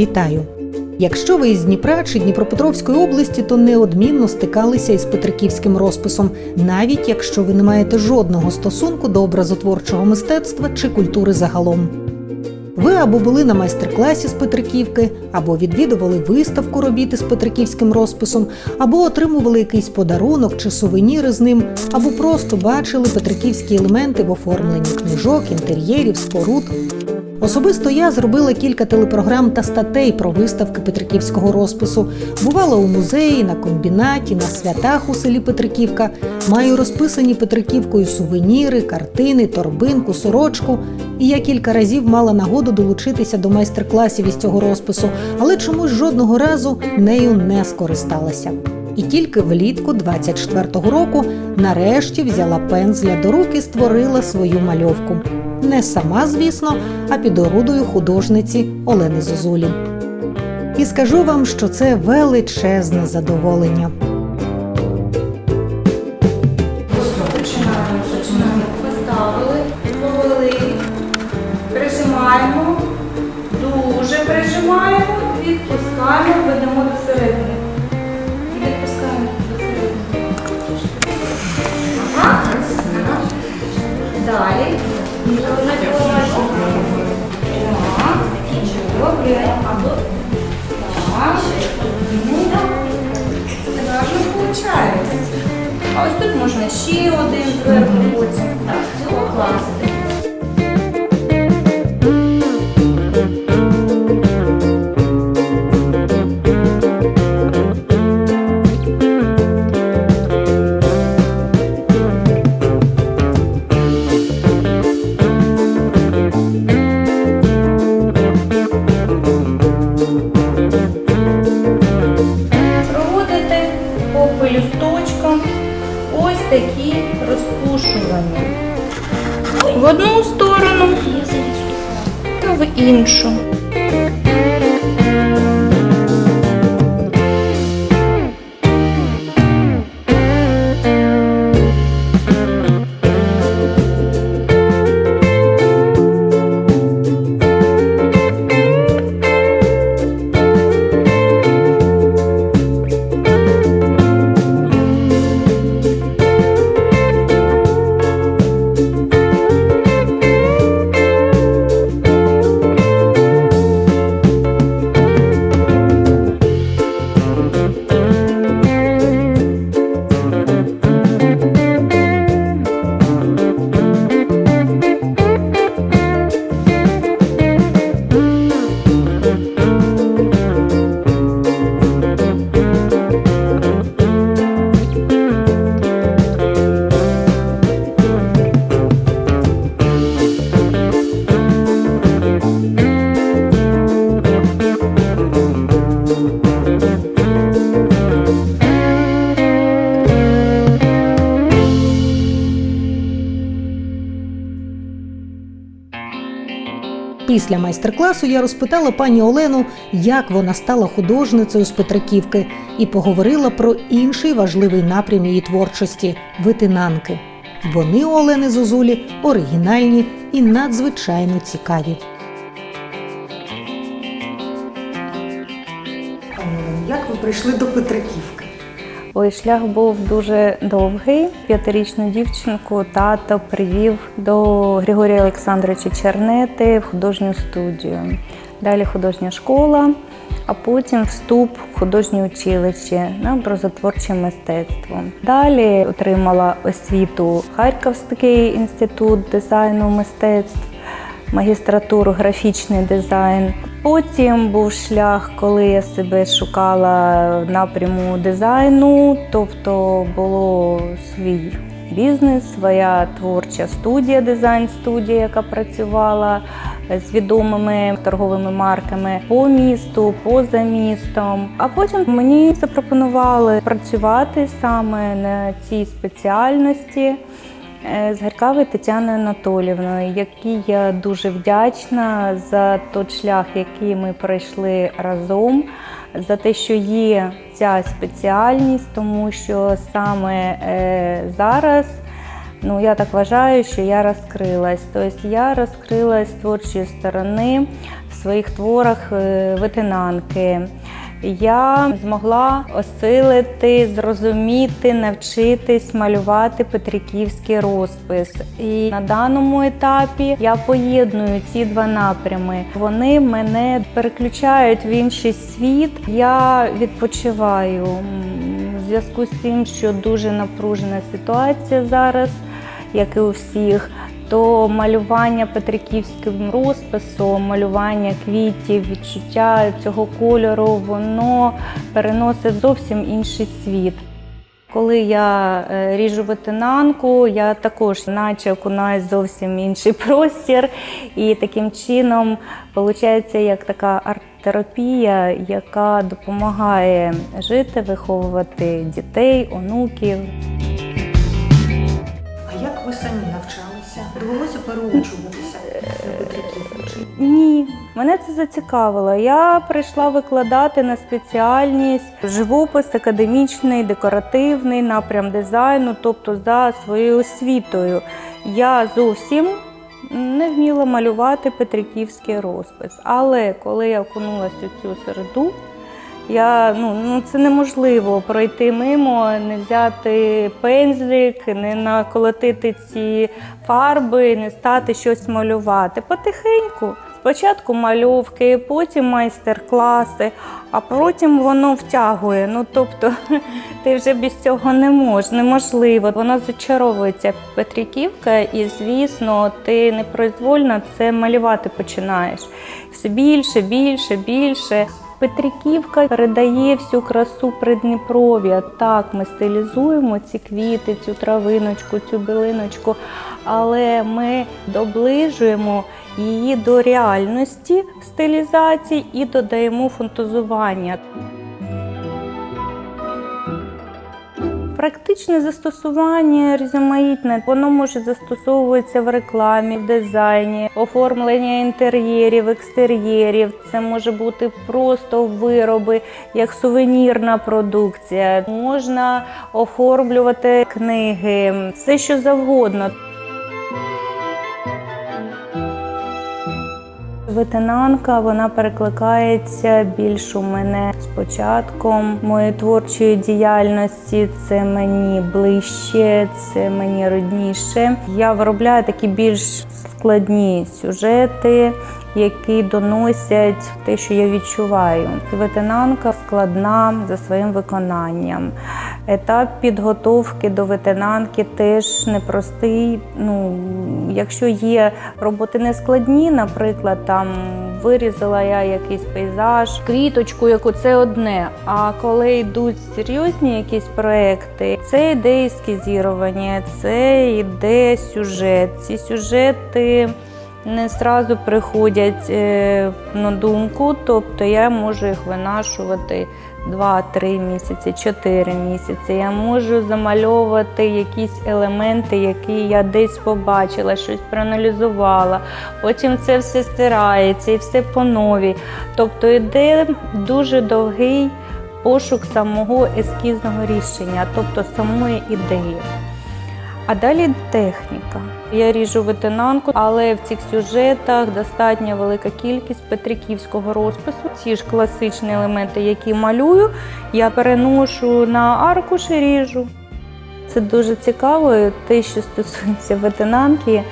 Вітаю! Якщо ви із Дніпра чи Дніпропетровської області, то неодмінно стикалися із петриківським розписом, навіть якщо ви не маєте жодного стосунку до образотворчого мистецтва чи культури загалом. Ви або були на майстер-класі з Петриківки, або відвідували виставку робіт із петриківським розписом, або отримували якийсь подарунок чи сувеніри з ним, або просто бачили петриківські елементи в оформленні книжок, інтер'єрів, споруд. Особисто я зробила кілька телепрограм та статей про виставки Петриківського розпису. Бувала у музеї, на комбінаті, на святах у селі Петриківка. Маю розписані Петриківкою сувеніри, картини, торбинку, сорочку. І я кілька разів мала нагоду долучитися до майстер-класів із цього розпису, але чомусь жодного разу нею не скористалася. І тільки влітку 24-го року нарешті взяла пензля до рук і створила свою мальовку. Не сама, звісно, а під орудою художниці Олени Зозулі. І скажу вам, що це величезне задоволення. Такі розпушування. В одну сторону та в іншу. Після майстер-класу я розпитала пані Олену, як вона стала художницею з Петриківки, і поговорила про інший важливий напрям її творчості витинанки. Вони у Олени Зозулі оригінальні і надзвичайно цікаві. Як ви прийшли до Петриківки? Ой, шлях був дуже довгий. П'ятирічну дівчинку тато привів до Григорія Олександровича Чернети в художню студію. Далі художня школа, а потім вступ в художнє училище на образотворче мистецтво. Далі отримала освіту Харківський інститут дизайну мистецтв магістратуру графічний дизайн. Потім був шлях, коли я себе шукала напряму дизайну, тобто було свій бізнес, своя творча студія, дизайн-студія, яка працювала з відомими торговими марками по місту, поза містом. А потім мені запропонували працювати саме на цій спеціальності. Е, з Гаркавою Тетяною Анатолівною, якій я дуже вдячна за той шлях, який ми пройшли разом, за те, що є ця спеціальність, тому що саме е, зараз Ну, я так вважаю, що я розкрилась. Тобто я розкрилась з творчої сторони в своїх творах е, ветенанки. Я змогла осилити, зрозуміти, навчитись малювати петриківський розпис. І на даному етапі я поєдную ці два напрями. Вони мене переключають в інший світ. Я відпочиваю в зв'язку з тим, що дуже напружена ситуація зараз, як і у всіх. То малювання петриківським розписом, малювання квітів, відчуття цього кольору, воно переносить зовсім інший світ. Коли я е, ріжу ветенанку, я також наче окунаюсь зовсім інший простір, і таким чином виходить як така арт-терапія, яка допомагає жити, виховувати дітей, онуків. Ні, мене це зацікавило. Я прийшла викладати на спеціальність живопис, академічний, декоративний напрям дизайну, тобто за своєю освітою. Я зовсім не вміла малювати петриківський розпис. Але коли я окунулася у цю середу, я, ну, ну, це неможливо пройти мимо, не взяти пензлик, не наколотити ці фарби, не стати щось малювати. Потихеньку. Спочатку мальовки, потім майстер-класи, а потім воно втягує. Ну тобто ти вже без цього не можеш, неможливо. Вона зачаровується Петриківка, і звісно, ти непроизвольно це малювати починаєш. Все більше, більше, більше. Петриківка передає всю красу Придніпров'я. Так, ми стилізуємо ці квіти, цю травиночку, цю билиночку, але ми доближуємо її до реальності стилізації і додаємо фантазування. Практичне застосування різноманітне, воно може застосовуватися в рекламі, в дизайні, оформлення інтер'єрів, екстер'єрів. Це може бути просто вироби, як сувенірна продукція. Можна оформлювати книги, все що завгодно. Ветенанка вона перекликається більш у мене з початком моєї творчої діяльності. Це мені ближче, це мені родніше. Я виробляю такі більш складні сюжети, які доносять те, що я відчуваю. Ветенанка складна за своїм виконанням. Етап підготовки до ветенанки теж непростий. Ну, якщо є роботи нескладні, наприклад, там вирізала я якийсь пейзаж, квіточку, яку це одне. А коли йдуть серйозні якісь проекти, це йде ескізірування, це йде сюжет. Ці сюжети не зразу приходять е, на думку, тобто я можу їх винашувати 2-3 місяці, 4 місяці. Я можу замальовувати якісь елементи, які я десь побачила, щось проаналізувала. Потім це все стирається і все по новій. Тобто йде дуже довгий пошук самого ескізного рішення, тобто самої ідеї. А далі техніка. Я ріжу ветенанку, але в цих сюжетах достатньо велика кількість петриківського розпису. Ці ж класичні елементи, які малюю, я переношу на аркуш і ріжу. Це дуже цікаво, те, що стосується ветенанки.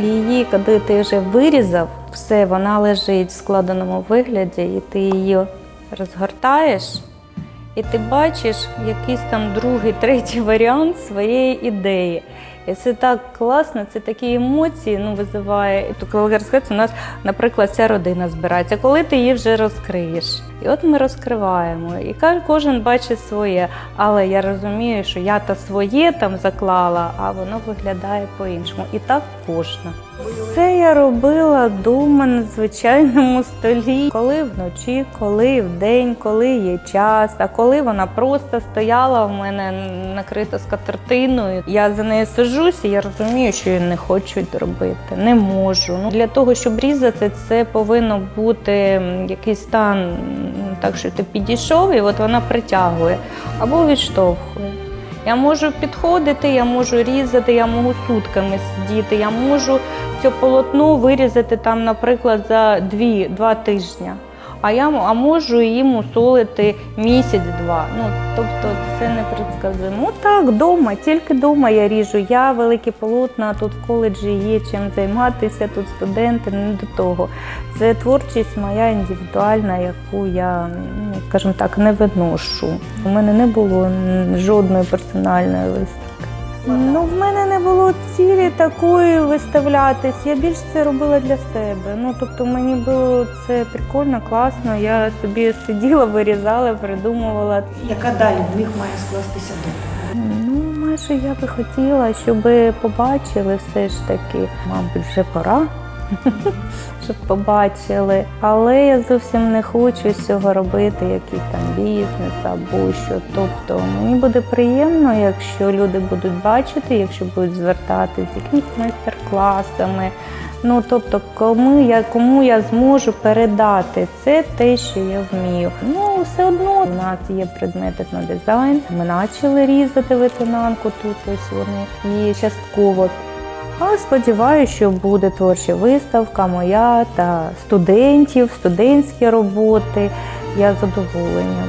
Її, коли ти вже вирізав, все, вона лежить в складеному вигляді, і ти її розгортаєш. І ти бачиш якийсь там другий, третій варіант своєї ідеї. І це так класно, це такі емоції ну, визиває. І коли розкриється, у нас, наприклад, вся родина збирається, коли ти її вже розкриєш. І от ми розкриваємо. І кожен бачить своє. Але я розумію, що я та своє там заклала, а воно виглядає по-іншому. І так кожна. Це я робила вдома на звичайному столі, коли вночі, коли вдень, коли є час, а коли вона просто стояла в мене накрита скатертиною. Я за нею сижусь, і я розумію, що я не хочу робити, не можу. Ну для того, щоб різати, це повинно бути якийсь стан, м, так що ти підійшов, і от вона притягує або відштовхує. Я можу підходити, я можу різати, я можу сутками сидіти, я можу це полотно вирізати там, наприклад, за дві-два тижні. А я а можу її мусолити місяць-два. Ну тобто це не предсказуємо. Ну так, вдома, тільки вдома я ріжу. Я великі полотна, тут в коледжі є чим займатися, тут студенти, не до того. Це творчість моя індивідуальна, яку я, ну, скажімо так, не виношу. У мене не було жодної персональної виставки. Ну, в мене не було цілі такої виставлятись. Я більше це робила для себе. Ну, тобто мені було це прикольно, класно. Я собі сиділа, вирізала, придумувала. Яка далі в них має скластися доля? Ну, майже я би хотіла, щоб побачили все ж таки, мабуть, вже пора. Щоб побачили, але я зовсім не хочу з цього робити якийсь там бізнес або що. Тобто мені буде приємно, якщо люди будуть бачити, якщо будуть звертатися з якимись майстер-класами. Ну тобто, кому я кому я зможу передати це те, що я вмію. Ну все одно у нас є предмет етнодизайн. Ми почали різати ветенанку тут. Ось вони і частково. Але сподіваюся, що буде творча виставка моя та студентів, студентські роботи. Я задоволення.